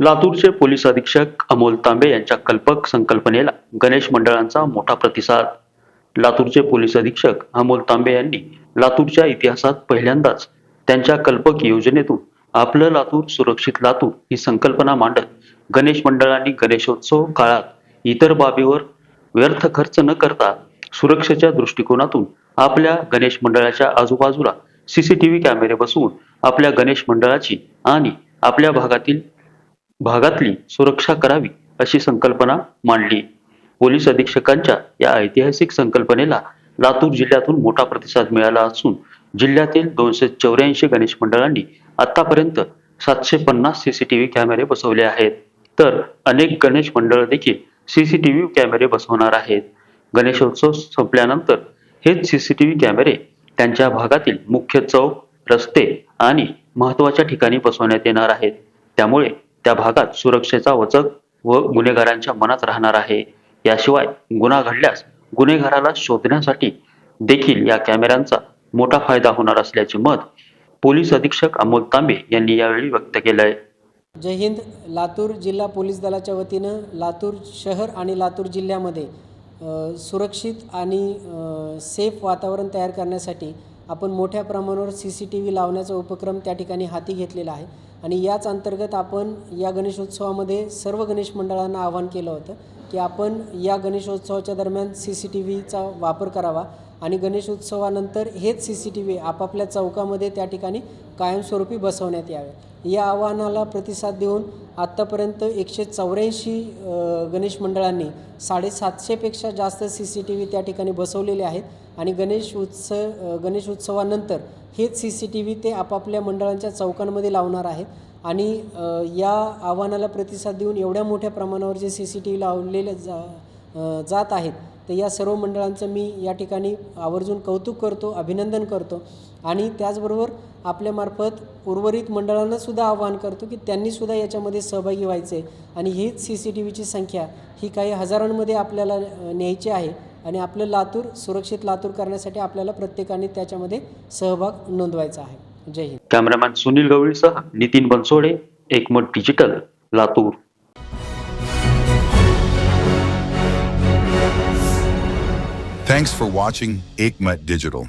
लातूरचे पोलीस अधीक्षक अमोल तांबे यांच्या कल्पक संकल्पनेला गणेश मंडळांचा मोठा प्रतिसाद. लातूरचे पोलीस अधीक्षक अमोल तांबे यांनी लातूरच्या इतिहासात पहिल्यांदाच त्यांच्या कल्पक योजनेतून आपलं लातूर सुरक्षित लातूर ही संकल्पना मांडत गणेश मंडळांनी गणेशोत्सव काळात इतर बाबीवर व्यर्थ खर्च न करता सुरक्षेच्या दृष्टिकोनातून आपल्या गणेश मंडळाच्या आजूबाजूला सीसीटीव्ही कॅमेरे बसवून आपल्या गणेश मंडळाची आणि आपल्या भागातील भागातली सुरक्षा करावी अशी संकल्पना मांडली. पोलीस अधीक्षकांच्या या ऐतिहासिक संकल्पनेला लातूर जिल्ह्यातून मोठा प्रतिसाद मिळाला असून जिल्ह्यातील दोनशे चौऱ्याऐंशी गणेश मंडळांनी आतापर्यंत सातशे पन्नास सीसीटीव्ही कॅमेरे बसवले आहेत. तर अनेक गणेश मंडळ देखील सीसीटीव्ही कॅमेरे बसवणार आहेत. गणेशोत्सव संपल्यानंतर हेच सीसीटीव्ही कॅमेरे त्यांच्या भागातील मुख्य चौक रस्ते आणि महत्त्वाच्या ठिकाणी बसवण्यात येणार आहेत. त्यामुळे त्या भागात सुरक्षेचा वचक व गुन्हेगारांच्या मनात राहणार आहे. याशिवाय गुन्हा घडल्यास गुन्हेगाराला शोधण्यासाठी देखील या कॅमेऱ्यांचा मोठा फायदा होणार असल्याचे मत पोलीस अधीक्षक अमोल तांबे यांनी यावेळी व्यक्त केलंय. जय हिंद. लातूर जिल्हा पोलीस दलाच्या वतीनं लातूर शहर आणि लातूर जिल्ह्यामध्ये सुरक्षित आणि सेफ वातावरण तयार करण्यासाठी आपण मोठ्या प्रमाणावर सी सी टी व्ही लावण्याचा उपक्रम त्या ठिकाणी हाती घेतलेला आहे. आणि याच अंतर्गत आपण या गणेशोत्सवामध्ये सर्व गणेश मंडळांना आवाहन केलं होतं. की आपण या गणेशोत्सवाच्या दरम्यान सी सी टी व्हीचा वापर करावा आणि गणेशोत्सवानंतर हेच सी सी टी व्ही आपापल्या चौकामध्ये त्या ठिकाणी कायमस्वरूपी बसवण्यात यावे. या आव्हानाला प्रतिसाद देऊन आत्तापर्यंत एकशे चौऱ्याऐंशी गणेश मंडळांनी साडेसातशेपेक्षा जास्त सी सी टी व्ही त्या ठिकाणी बसवलेले आहेत आणि गणेश उत्सव गणेश उत्सवानंतर हेच सी सी टी व्ही ते आपापल्या मंडळांच्या चौकांमध्ये लावणार आहेत. आणि या आव्हानाला प्रतिसाद देऊन एवढ्या मोठ्या प्रमाणावर जे सी सी टी व्ही लावलेले जा जात आहेत तर या सर्व मंडळांचं मी या ठिकाणी आवर्जून कौतुक करतो अभिनंदन करतो. आणि त्याचबरोबर आपल्यामार्फत उर्वरित मंडळांनासुद्धा आवाहन करतो की त्यांनीसुद्धा याच्यामध्ये सहभागी व्हायचे. आणि हीच सी सी टी व्हीची संख्या ही काही हजारांमध्ये आपल्याला न्यायची आहे आणि आपलं लातूर सुरक्षित लातूर करण्यासाठी आपल्याला प्रत्येकाने त्याच्यामध्ये सहभाग नोंदवायचा आहे. Jai Hind cameraman Sunil गवळीसह Nitin Bansode Ekmat digital Latur Thanks for watching Aikmat Digital.